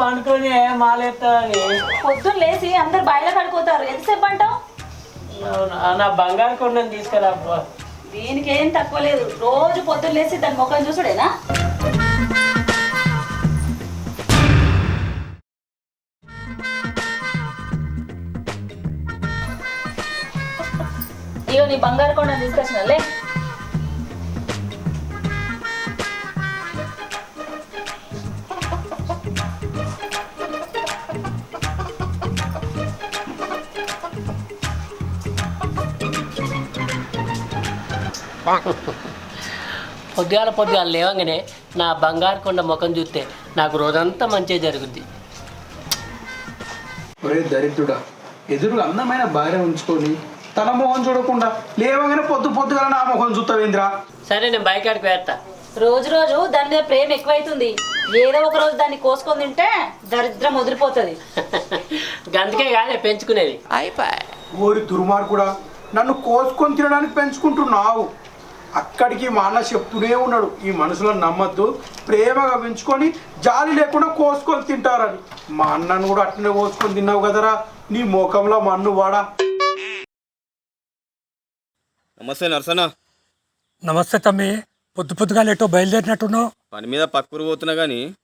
పండుకొని మాలేస్తా అని పొద్దున్న లేచి అందరు బయట కడుకోతారు ఎంతసేపు అంటావు? నా బంగారు కొండని తీసుకురా అబ్బా. దీనికి ఏం తక్కువ లేదు. రోజు పొద్దున్న లేచి దాని ముఖం చూసుడేనా? ఇగో నీ బంగారు కొండ తీసుకొచ్చిన లే. పొద్దుగాల పొద్దుగాల లేవగానే నా బంగారు కొండ ముఖం చూస్తే నాకు రోజంతా మంచిగా జరుగుద్ది. ఒరే దరిద్రుడా ఎదురు అందమైన భార్య ఉంచుకొని తన మొహం చూడకుండా లేవగానే పొద్దు పొద్దుగా నా మొహం చూస్తావేంద్రా సరే నేను బైక్ ఆడికి వేస్తా రోజు రోజు దాని మీద ప్రేమ ఎక్కువైతుంది. ఏదో ఒక రోజు దాన్ని కోసుకొని తింటే దరిద్రం వదిలిపోతుంది. గందుకే కాదే పెంచుకునేది. ఓరి దుర్మార్గుడా నన్ను కోసుకొని తినడానికి పెంచుకుంటున్నావు. అక్కడికి మా అన్న చెప్తూనే ఉన్నాడు ఈ మనుషులను నమ్మద్దు ప్రేమగా పెంచుకొని జాలి లేకుండా కోసుకొని తింటారని. మా అన్నను కూడా అట్లనే కోసుకొని తిన్నావు కదరా నీ ముఖంలో మన్ను వాడా. నమస్తే నర్సన్న. నమస్తే తమ్మి పొద్దు పొద్దుగా లేటో బయలుదేరినట్టున్నావు. పని మీద పక్కూరు పోతున్నా కానీ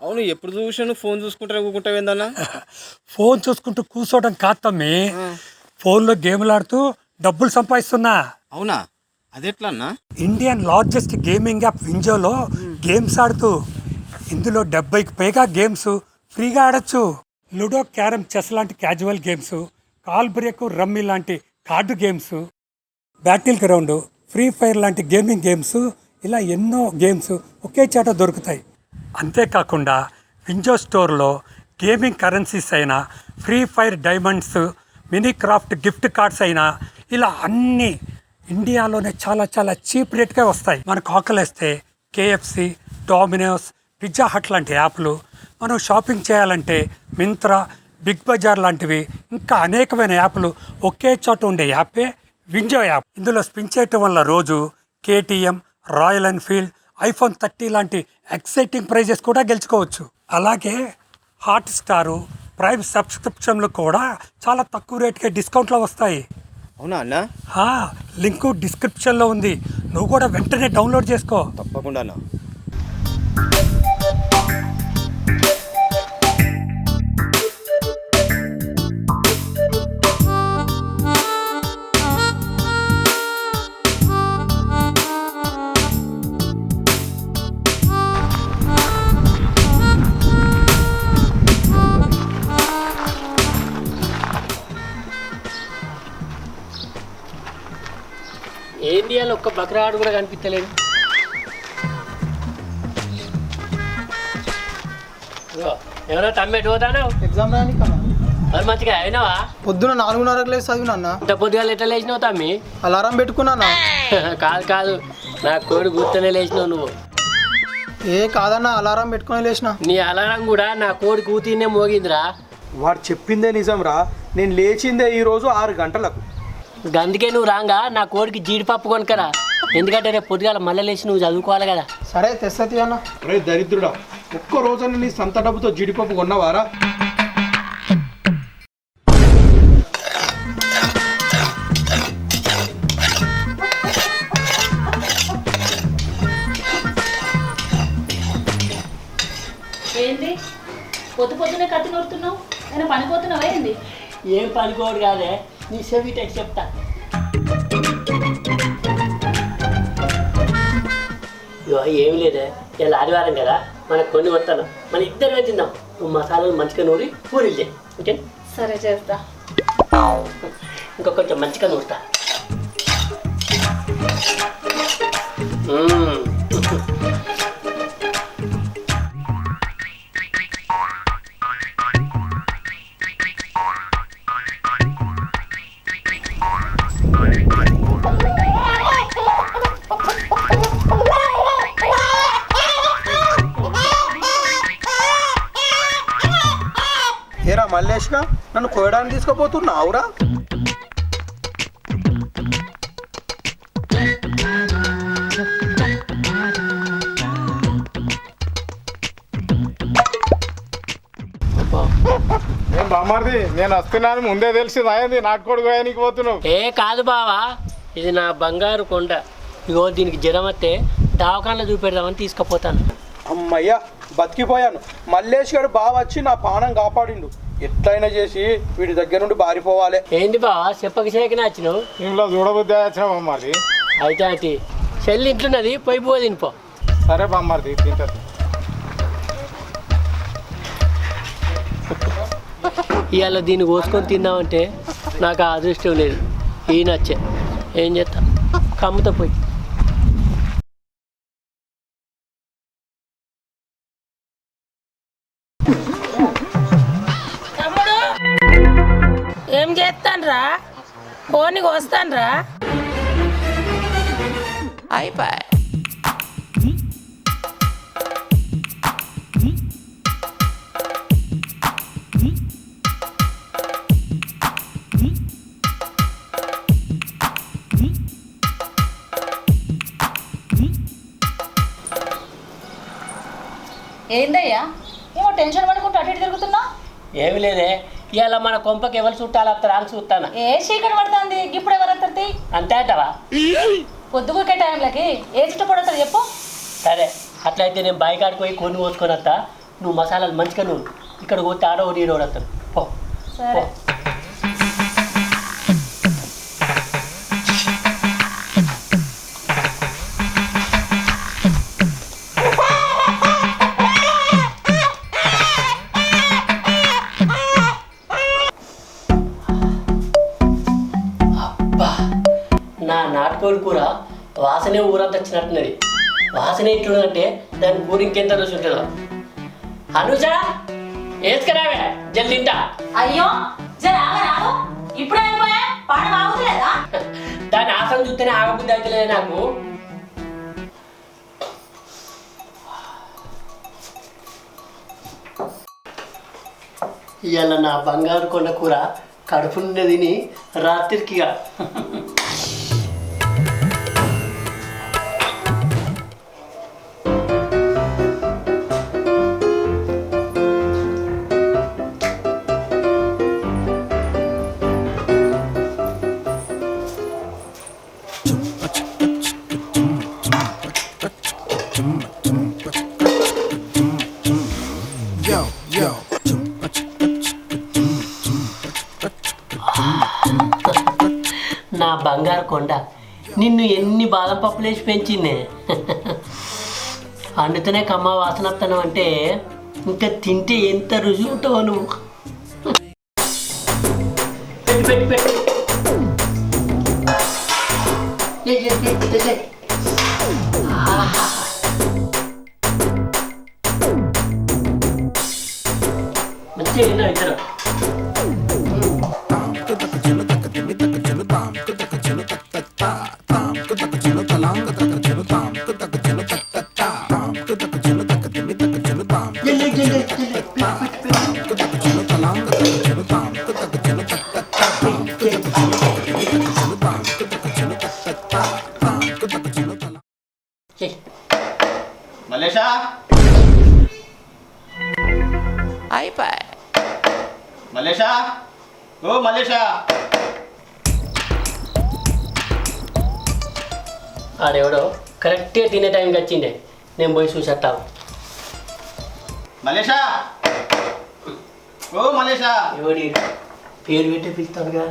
అవును ఎప్పుడు చూసినా ఫోన్ చూసుకుంటే ఏందన్నా? ఫోన్ చూసుకుంటూ కూర్చోవడం కాదు తమ్మి ఫోన్లో గేమ్లు ఆడుతూ డబ్బులు సంపాదిస్తున్నా. అవునా? అదెట్లా అన్నా ఇండియన్ లార్జెస్ట్ గేమింగ్ యాప్ వింజోలో గేమ్స్ ఆడుతూ ఇందులో డెబ్బైకి పైగా గేమ్స్ ఫ్రీగా ఆడొచ్చు. లుడో క్యారమ్ చెస్ లాంటి casual games call break rummy లాంటి card games battle ground free fire లాంటి గేమింగ్ గేమ్స్ ఇలా ఎన్నో గేమ్స్ ఒకే చోట దొరుకుతాయి. అంతేకాకుండా వింజో స్టోర్లో గేమింగ్ కరెన్సీస్ అయినా free fire diamonds Minecraft gift cards అయినా ఇలా అన్నీ ఇండియాలోనే చాలా చాలా చీప్ రేట్గా వస్తాయి. మనకు ఆకలేస్తే కేఎఫ్సి డామినోస్ పిజ్జా హట్ లాంటి యాప్లు మనం షాపింగ్ చేయాలంటే మింత్రా బిగ్ బజార్ లాంటివి ఇంకా అనేకమైన యాప్లు ఒకే చోట ఉండే యాపే వింజో యాప్. ఇందులో స్పిన్ చేయటం వల్ల రోజు KTM Royal Enfield iPhone thirty లాంటి ఎక్సైటింగ్ ప్రైజెస్ కూడా గెలుచుకోవచ్చు. అలాగే హాట్ స్టారు ప్రైమ్ సబ్స్క్రిప్షన్లు కూడా చాలా తక్కువ రేట్కే డిస్కౌంట్లో వస్తాయి. అవునా అన్నా? లింకు డిస్క్రిప్షన్లో ఉంది. నువ్వు కూడా వెంటనే డౌన్లోడ్ చేసుకో. తప్పకుండా అన్నా. ఒక్క బక్రాడు కూడా కనిపించలేదు. ఏమన్నా తమ్మెటు పోతాను? ఎగ్జామ్ రాని మరి మంచిగా అయినావా? పొద్దున నాలుగున్నరకు లేచి చదివినా అన్న. ఇంత పొద్దుగా ఎట్లా లేచినావు తమ్మి? అలారం పెట్టుకున్నా కాదు కాదు. నా కోడి గుర్తనే లేచినావు నువ్వు. ఏ కాదన్న అలారం పెట్టుకొని లేచిన. నీ అలారం కూడా నా కోడి కూతీనే మోగిందిరా. వాడు చెప్పిందే నిజం రా నేను లేచిందే ఈరోజు ఆరు గంటలకు. అందుకే నువ్వు రాగా నా కోడికి జీడిపప్పు కొనుకరా ఎందుకంటే రేపు పొద్దుగాల మళ్ళీ లేచి నువ్వు చదువుకోవాలి కదా. సరే తెస్తతి అన్న. రే దరిద్రుడా ఒక్క రోజున నీ సంత డబ్బుతో జీడిపప్పు కొన్నవారా? ఏంది? పొద్దు పొద్దునే కత్తి నూరుతున్నావు? నేను పనిపోతున్నావా ఏంది? ఏం పనికోడు కాదే. నీ చెవి టెక్స్ట్ చెప్తా ఏమి లేదే ఇలా ఆదివారం కదా మనకు కొన్ని వస్తాను మన ఇద్దరు తిందాం నువ్వు మసాలాలు మంచిగా నూరి పూరీలు చేయి ఓకే సరే చేస్తా ఇంకా కొంచెం మంచిగా నూరుతా. పొలాన్ని తీసుకోపోతున్నావురా నేను వస్తున్నాను ముందే తెలిసి నాయంది నాటుకోడు కోయడానికి పోతున్నావు. ఏ కాదు బావా. ఇది నా బంగారు కొండ. ఇగో దీనికి జ్వరం వస్తే దవాఖానలో చూపెడదామని తీసుకుపోతాను. అమ్మయ్యా బతికిపోయాను. మల్లేష్ గారు బాగా వచ్చి నా పానం కాపాడిండు. ఎట్లయినా చేసి వీడి దగ్గర నుండి బారిపోవాలి. ఏంది బావా చెప్పక చేయక నచ్చినావు ఇంట్లో చూడబుద్ధి వచ్చిన అయితే అయితే. చెల్లి ఇంట్లోన్నది పోయి పో తినిపో. సరే బామ్మర్ది తింటది ఇవాళ దీన్ని కోసుకొని తిందామంటే నాకు ఆ అదృష్టం లేదు. ఈ నచ్చే. ఏం చేస్తా కమ్ముతా పోయి. కోని వస్తాన్రా ఏందయ్యా? ఏమో టెన్షన్ పడుకుంటూ అటు ఇటు తిరుగుతున్నా? ఏమి లేదే. ఇవాళ మన కొంపకి ఎవరు చుట్టాలు వస్తారా అని చూస్తాను. ఏ చీకటి పడుతుంది? ఇప్పుడు ఎవరు అంతే అంటావా? పొద్దుగుకే టైంలకి ఏ చుట్టు పడుతుంది చెప్పు. సరే అట్లయితే నేను బైకాడికి పోయి కొన్ని పోసుకొని వస్తా. నువ్వు మసాలాలు మంచిగా నువ్వు ఇక్కడ పోతే ఆడో నీడో వస్తాను పో. సరే. నాటుకోడి కూర వాసనే ఊరంతా వచ్చినట్టున్నది. వాసన ఎట్లుందంటే దాని కూర ఇంకెంత రుచి ఉంటుందో. అనుజ వేసుకురావే జల్ది తింటా. అయ్యో ఇప్పుడే అయిపోయా పాట బాగుతలేదా దాని ఆసనం చూస్తేనే ఆగబుద్ధి అవుతలేదు నాకు. ఇవాళ నా బంగారు కొండ కూర కడుపు నిండా తిని రాత్రికిగా బంగారు కొండ. నిన్ను ఎన్ని బాదం పప్పులు వేసి పెంచిందే. వండుతూనే కమ్మ వాసనత్తనం అంటే ఇంకా తింటే ఎంత రుచి ఉంటావో నువ్వు. పెట్టు పెట్టు పెట్టు. మల్లేషా ఓ మల్లేషా ఆడెవడో? కరెక్ట్గా తినే టైంకి వచ్చిండే. నేను పోయి చూసేస్తాను మల్లేషా ఓ మల్లేషా ఎవడి? పేరు పెట్టి పిలుస్తాడుగా.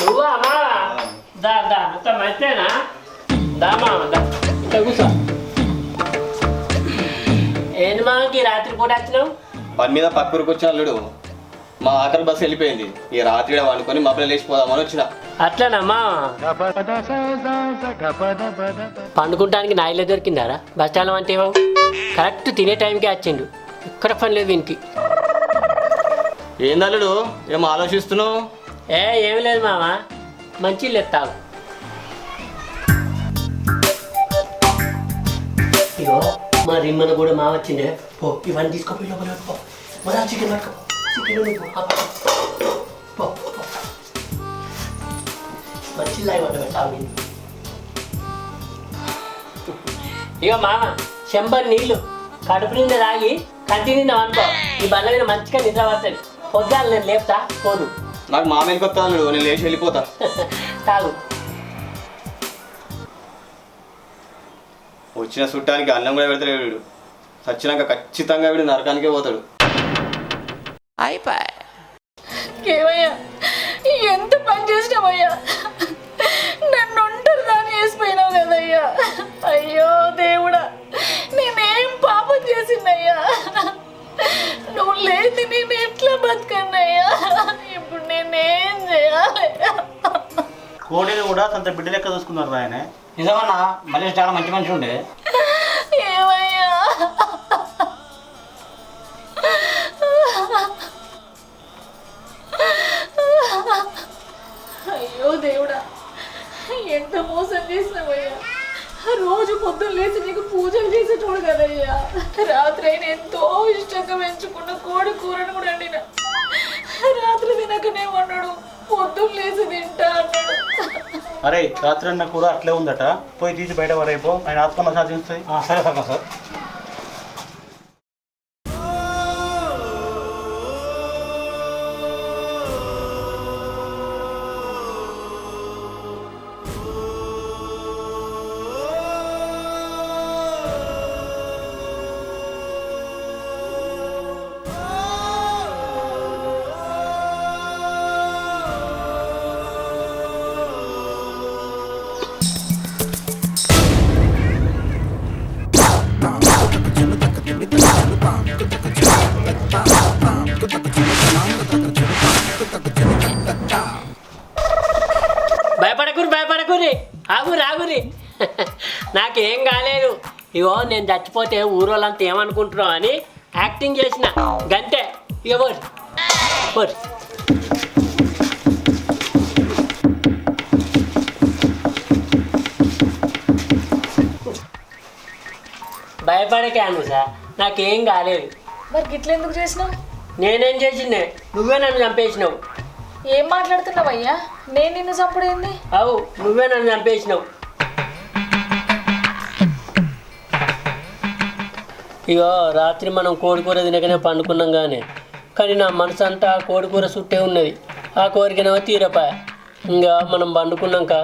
నువ్వా అమ్మా? దా దా అంత మంచిదేనా దా మామ దా. ఇక్కడ కూర్చో. రాత్రి పూట వచ్చినావు? పని మీద పక్కూరికి వచ్చిన అల్లుడు మా ఆఖరి బస్సు వెళ్ళిపోయింది. ఈ రాత్రి వండుకొని మా పిల్లలు లేచిపోదామని వచ్చిన. అట్లనమ్మా పండుకుంటానికి నా ఇల్లు దొరికిందారా? బస్ స్టాండ్ అంటే ఏమో? కరెక్ట్ తినే టైంకే వచ్చిండు. ఇక్కడ పని లేదు ఇంటి ఏంది అల్లుడు ఏమో ఆలోచిస్తున్నావు? ఏ ఏమి లేదు మామ. మంచి లేదు తాగు రిమ్మన కూడా మా వచ్చిండే పో ఇవన్నీ తీసుకోపోయి లోపల పో మరి ఆ చికెన్ పట్టుకో. చికెన్ పో. మంచి ఇక మామ చెంబర్ నీళ్ళు. కడుపు నిండా తాగి కంటి నిండా అనుకో ఈ బండ్ల మీద మంచిగా నిద్ర పడుతుంది. పొద్దున్న నేను లేపుతా పోదు. నాకు మామయ్యకి వస్తా నేను లేచి వెళ్ళిపోతా. తాగు. వచ్చిన చుట్టానికి అన్నం కూడా పెడతాడు వీడు. చచ్చినాక ఖచ్చితంగా వీడు నరకానికే పోతాడు. ఏమయ్యా? ఎంత పని చేసినావయ్యా? నన్ను ఒంటరి దాన్ని వేసిపోయినావు కదయ్యా. అయ్యో దేవుడా నేనేం పాపం చేసిందయ్యా? నువ్వు లేని నేను ఎట్లా బతకన్నయ్యా? ఇప్పుడు నేనేం చేయాలయ్యా? కోడిని కూడా సొంత బిడ్డ లెక్క చూసుకున్నారు ఆయన. నిజమన్నా మళ్ళీ చాలా మంచి మనిషి ఉండే. ఏమయ్యా? అయ్యో దేవుడా ఎంత మోసం చేసినావయ్యా? రోజు పొద్దున్న లేచి నీకు పూజలు చేసేటోడు కదయ్యా. రాత్రి అయినా ఎంతో ఇష్టంగా పెంచుకున్న కోడి కూరను కూడా వండిన. రాత్రి తినకనే ఉన్నాడు పొద్దున్న లేచి తింటా అన్నాడు అరే రాత్రి అన్న కూడా అట్లే ఉందట. పోయి తీసి బయట వరైపో ఆయన ఆత్మ సాధిస్తుంది సరే సార్ సార్. ఇగో నేను చచ్చిపోతే ఊరోళ్ళంతా ఏమనుకుంటున్నావు అని యాక్టింగ్ చేసిన. గంటే ఇక పోరు. పోరు. భయపడకే అనుసా నాకేం కాలేదు. మరి గిట్ల ఎందుకు చేసినావు? నేనేం చేసిందే నువ్వే నన్ను చంపేసినావు. ఏం మాట్లాడుతున్నావయ్యా? నేను నిన్ను చంపుడేంది అవు నువ్వే నన్ను చంపేసినావు. ఇగో రాత్రి మనం కోడికూర తినకనే పండుకున్నాం కానీ కానీ నా మనసు అంతా ఆ కోడికూర చుట్టే ఉన్నది. ఆ కోరికనేమో తీరపాయ. ఇంకా మనం పండుకున్నాక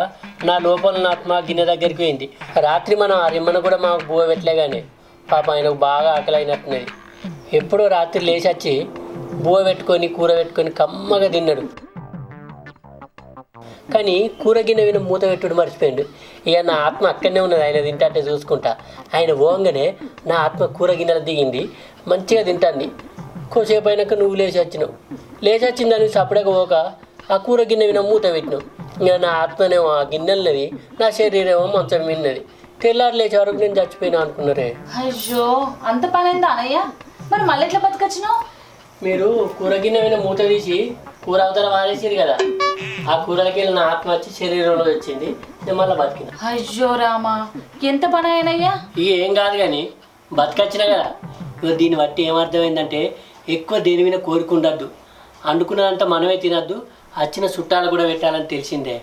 నా లోపల నా ఆత్మ గిన్నె దగ్గరికి పోయింది. రాత్రి మనం ఆ రిమ్మన కూడా మాకు బువ్వ పెట్టలే కానీ పాప ఆయనకు బాగా ఆకలి అయినట్టున్నది ఎప్పుడో రాత్రి లేచి వచ్చి బువ్వ పెట్టుకొని కూర పెట్టుకొని కమ్మగా తిన్నాడు. కానీ కూర గిన్నె విన మూత పెట్టుడు మర్చిపోయిండు. ఇక నా ఆత్మ అక్కడనే ఉన్నది ఆయన తింటే చూసుకుంటా. ఆయన పోగానే నా ఆత్మ కూర గిన్నెలు దిగింది మంచిగా తింటాంది. కొద్దిసేపు అయినాక నువ్వు లేచి వచ్చినావు. లేచి వచ్చిందని సపడక పోక ఆ కూర గిన్నె విన మూత పెట్టినావు. ఇక నా ఆత్మనేమో ఆ గిన్నెలది నా శరీరమో మంచం విన్నది తెల్లారు లేచే వరకు నేను చచ్చిపోయినా అనుకున్నారే. అయ్యో అంత పని అయిందా అనయ్య? మరి మళ్ళీ ఎట్లా బతకొచ్చినావు? మీరు కూర గిన్నె మీద మూత తీసి కూర అవతల వారేసారు కదా. ఆ కూరలకి వెళ్ళి నా ఆత్మ వచ్చి శరీరంలో వచ్చింది. నేను మళ్ళీ బతికిన. అయ్యో రామా ఎంత పని అయినయ్యా? ఇక ఏం కాదు కానీ బతకొచ్చినా కదా. ఇక దీన్ని బట్టి ఏమర్థమైందంటే ఎక్కువ దేని మీద కోరిక ఉండద్దు. అండుకున్నదంతా మనమే తినద్దు. వచ్చిన చుట్టాలు కూడా పెట్టాలని తెలిసిందే.